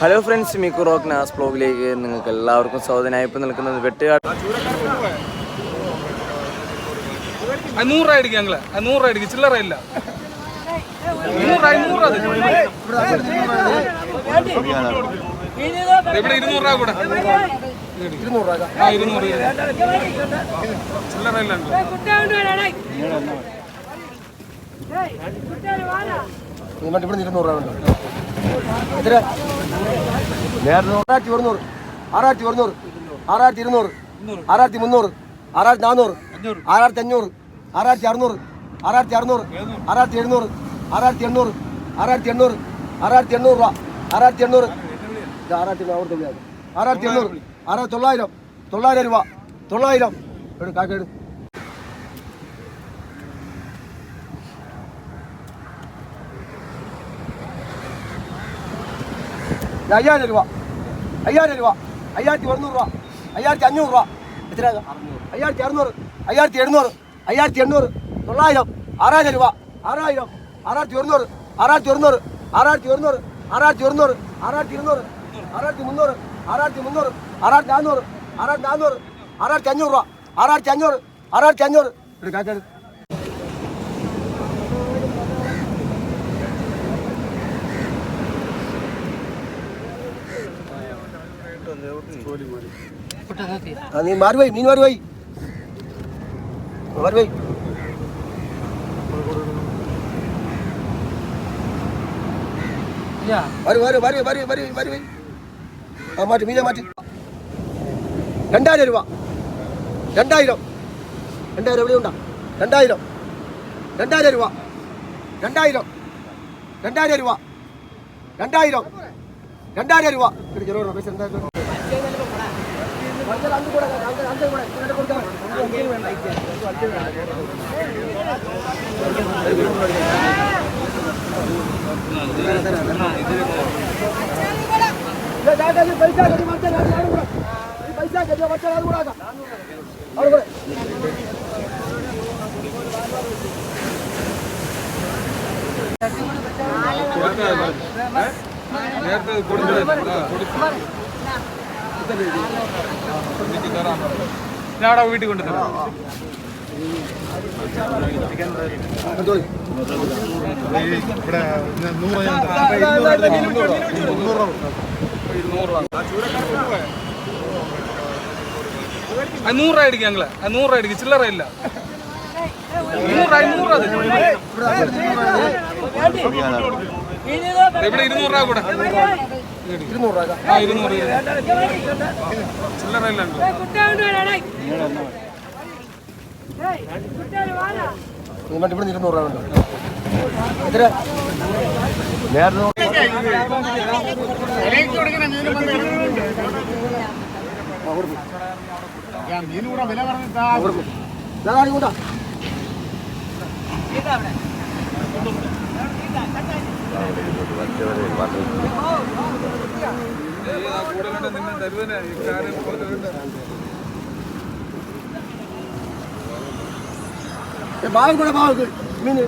Hello friends മിക്കു rock നാസ് ബ്ലോഗിലേക്ക് നിങ്ങൾക്ക് എല്ലാവർക്കും സ്വാഗതനായി ഇപ്പം നിൽക്കുന്നത് വെട്ടുകാട്. നൂറ് രൂപ അടിക്കും ഞങ്ങൾ. നൂറ് രൂപ അടിക്കും ചില്ലറ ഇല്ല. രൂപ ഇവിടെ ഇരുന്നൂറ് രൂപ കൂടെ ഇരുന്നൂറ്. ചില്ലറ ഇല്ല ആറായിരത്തി ഒരുന്നൂറ് ആറായിരത്തി ഒരുന്നൂറ് ആറായിരത്തി ഇരുന്നൂറ് ആറായിരത്തി മുന്നൂറ് ആറായിരത്തി നാനൂറ് ആറായിരത്തി അഞ്ഞൂറ് ആറായിരത്തി അറുന്നൂറ് ആറായിരത്തി അറുന്നൂറ് ആറായിരത്തി എഴുന്നൂറ് ആറായിരത്തി എണ്ണൂറ് ആറായിരത്തി എണ്ണൂറ് ആറായിരത്തി എണ്ണൂറ് രൂപ ആറായിരത്തി എണ്ണൂറ്. ആറായിരത്തി ആറായിരത്തി എണ്ണൂറ് ആറായിരത്തി തൊള്ളായിരം തൊള്ളായിരം രൂപ തൊള്ളായിരം. കാക്കെടു അയ്യായിരം രൂപ. അയ്യായിരം രൂപ. അയ്യായിരത്തി ഒരുന്നൂറ് രൂപ. അയ്യായിരത്തി അഞ്ഞൂറ് രൂപ. എത്ര? അയ്യായിരത്തി അറുന്നൂറ്. അയ്യായിരത്തി എഴുന്നൂറ്. അയ്യായിരത്തി എണ്ണൂറ്. തൊള്ളായിരം. ആറായിരം രൂപ. ആറായിരം. ആറായിരത്തി ഒരുന്നൂറ്. ആറായിരത്തി ഒരുന്നൂറ്. ആറായിരത്തി ഒരുന്നൂറ്. ആറായിരത്തി ഒരുന്നൂറ്. ആറായിരത്തി ഇരുന്നൂറ്. ആറായിരത്തി മുന്നൂറ്. ആറായിരത്തി മുന്നൂറ്. ആറായിരത്തി നാനൂറ് ആറായിരത്തി നാനൂറ് ആറായിരത്തി അഞ്ഞൂറ് രൂപ. ആറായിരത്തി അഞ്ഞൂറ്. ആറായിരത്തി അഞ്ഞൂറ്. എടുക്കാക്കരുത് ആ, നീ മാറി പോയി മീൻ മാറി പോയി മാറി പോയി വരൂ വരൂ വരൂ വരൂ വരൂ വരൂ പോയി ആ മാറ്റി മീനെ മാറ്റി രണ്ടായിരം രൂപ രണ്ടായിരം രണ്ടായിരം എവിടെ ഉണ്ടാ രണ്ടായിരം രണ്ടായിരം രൂപ పైసా గది మంచి పైసా గది వచ్చే అది కూడా అది కూడా நேரத்தில் கொடுத்து கொடுத்து അവിടെ വീട്ടിൽ കൊണ്ടുതരാം അത് നൂറ് രൂപ അടിക്കും ഞങ്ങൾ. നൂറ് രൂപ അടിക്കും. ചില്ലറ ഇല്ല. നൂറ് നൂറ് ഇവിടെ ഇരുന്നൂറ് രൂപ കൂടെ. ഇരുന്നൂറ് രൂപ. ഇരുന്നൂറ് ചില്ലറ ഇല്ല ഞങ്ങൾ ഇവിടെ ഇവിടെ ഇരുന്നൂറ് രൂപ ഉണ്ട്? എത്ര? കൂട്ടാ കൂടുതലുണ്ട് ಕೂಡಲೇ ನಿನ್ನ ದರಿದನೆ ಈ ಕಾರ್ಯ ಬಾವು ಕೂಡ ಬಾವು ಮೀನು